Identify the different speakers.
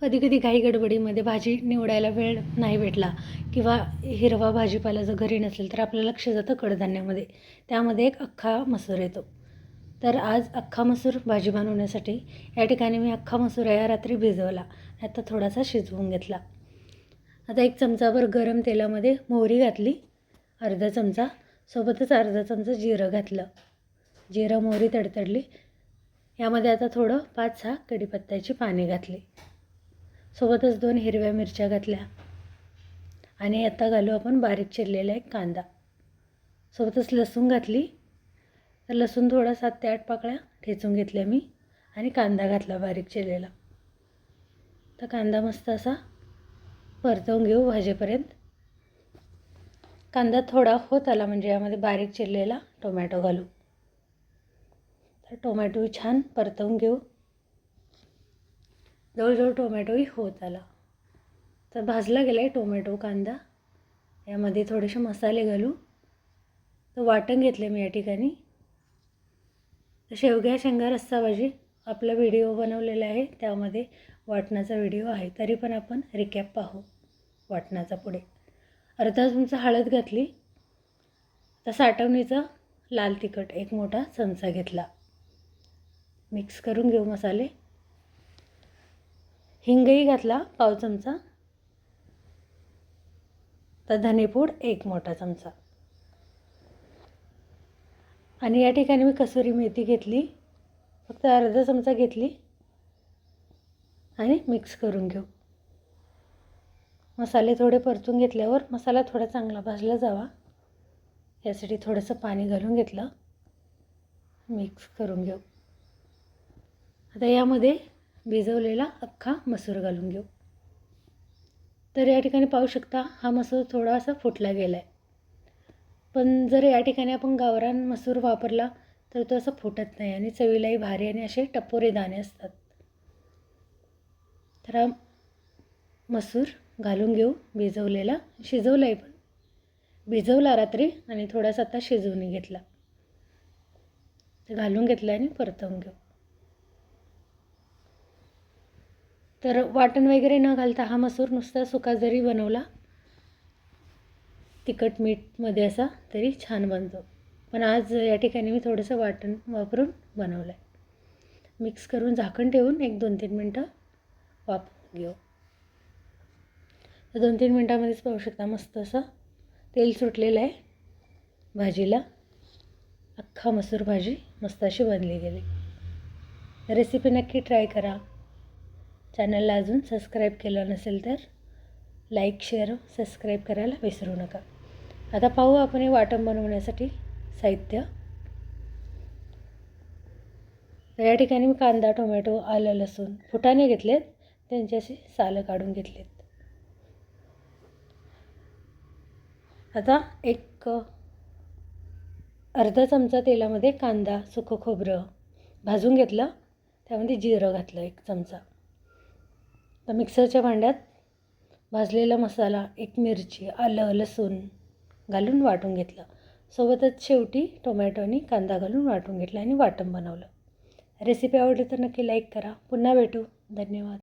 Speaker 1: कधी कधी घाई गडबडीमध्ये भाजी निवडायला वेळ नाही भेटला किंवा हिरवा भाजीपाला जर घरी नसेल तर आपलं लक्ष जातं कडधान्यामध्ये. त्यामध्ये एक अख्खा मसूर येतो. तर आज अख्खा मसूर भाजी बनवण्यासाठी या ठिकाणी मी अख्खा मसूर या रात्री भिजवला. आता थोडासा शिजवून घेतला. आता एक चमचाभर गरम तेलामध्ये मोहरी घातली. अर्धा चमचा सोबतच अर्धा चमचा जिरं घातलं. जिरं मोहरी तडतडली. यामध्ये आता थोडं पाच सहा कढीपत्त्याची पाने घातली. सोबतच दोन हिरव्या मिरच्या घातल्या. आणि आता घालू आपण बारीक चिरलेला एक कांदा. सोबतच लसूण घातली. तर लसूण थोडा सात ते आठ पाकळ्या ठेचून घेतल्या मी आणि कांदा घातला बारीक चिरलेला. तर कांदा मस्त असा परतवून घेऊ भाजीपर्यंत. कांदा थोडा होत आला म्हणजे यामध्ये बारीक चिरलेला टोमॅटो घालू. तर टोमॅटोही छान परतवून घेऊ. जवळजवळ टोमॅटोही होत आला. तर भाजला गेला आहे टोमॅटो कांदा. यामध्ये थोडेसे मसाले घालू तर वाटण घेतले मी या ठिकाणी. तर शेवग्या शेंगा रस्सा भाजी आपला व्हिडिओ बनवलेला आहे. त्यामध्ये वाटणाचा व्हिडिओ आहे. तरी पण आपण रिकॅप पाहू वाटणाचा पुढे. अर्धा तुमचं हळद घातली. तर साठवणीचा लाल तिखट एक मोठा चमचा घेतला. मिक्स करून घेऊ मसाले. हिंगही घातला पाव चमचा. तर धनेपूड एक मोठा चमचा. आणि या ठिकाणी मी कसुरी मेथी घेतली. फक्त अर्धा चमचा घेतली. आणि मिक्स करून घेऊ. मसाले थोडे परतून घेतल्यावर मसाला थोडा चांगला भाजला जावा. यासाठी थोडंसं पाणी घालून घेतलं. मिक्स करून घेऊ. आता यामध्ये भिजवलेला अख्खा मसूर घालून घेऊ. तर या ठिकाणी पाहू शकता हा मसूर थोडासा फुटला गेला आहे पण जर या ठिकाणी आपण गावरान मसूर वापरला तर तो असं फुटत नाही आणि चवीलाही भारी आणि असे टपोरे दाणे असतात. तर हा मसूर घालून घेऊ भिजवलेला. शिजवला आहे पण. भिजवला रात्री आणि थोडासा आता शिजवून घेतला. घालून घेतला आणि परतवून घेऊ. तर वाटण वगैरे न घालता हा मसूर नुसता सुका जरी बनवला तिखट मीठमध्ये असा तरी छान बनतो. पण आज या ठिकाणी मी थोडंसं वाटण वापरून बनवलं आहे मिक्स करून झाकण ठेवून एक दोन तीन मिनटं वापरून घेऊ. तर दोन तीन मिनटामध्येच पाहू शकता मस्त असं तेल सुटलेलं आहे भाजीला. अख्खा मसूर भाजी मस्त अशी बनली गेली. रेसिपी नक्की ट्राय करा. चॅनलला अजून सबस्क्राईब केलं नसेल तर लाईक शेअर सबस्क्राईब करायला विसरू नका. आता पाहू आपण हे वाटण बनवण्यासाठी साहित्य. तर या ठिकाणी मी कांदा टोमॅटो आलं लसूण फुटाणे घेतलेत. त्यांच्याशी सालं काढून घेतलेत. आता एक अर्धा चमचा तेलामध्ये कांदा सुकं खोबरं भाजून घेतलं. त्यामध्ये जिरं घातलं एक चमचा. तर मिक्सरच्या भांड्यात भाजलेला मसाला एक मिरची आलं लसूण घालून वाटून घेतलं. सोबतच शेवटी टोमॅटो आणि कांदा घालून वाटून घेतला आणि वाटण बनवलं. रेसिपी आवडली तर नक्की लाईक करा. पुन्हा भेटू. धन्यवाद.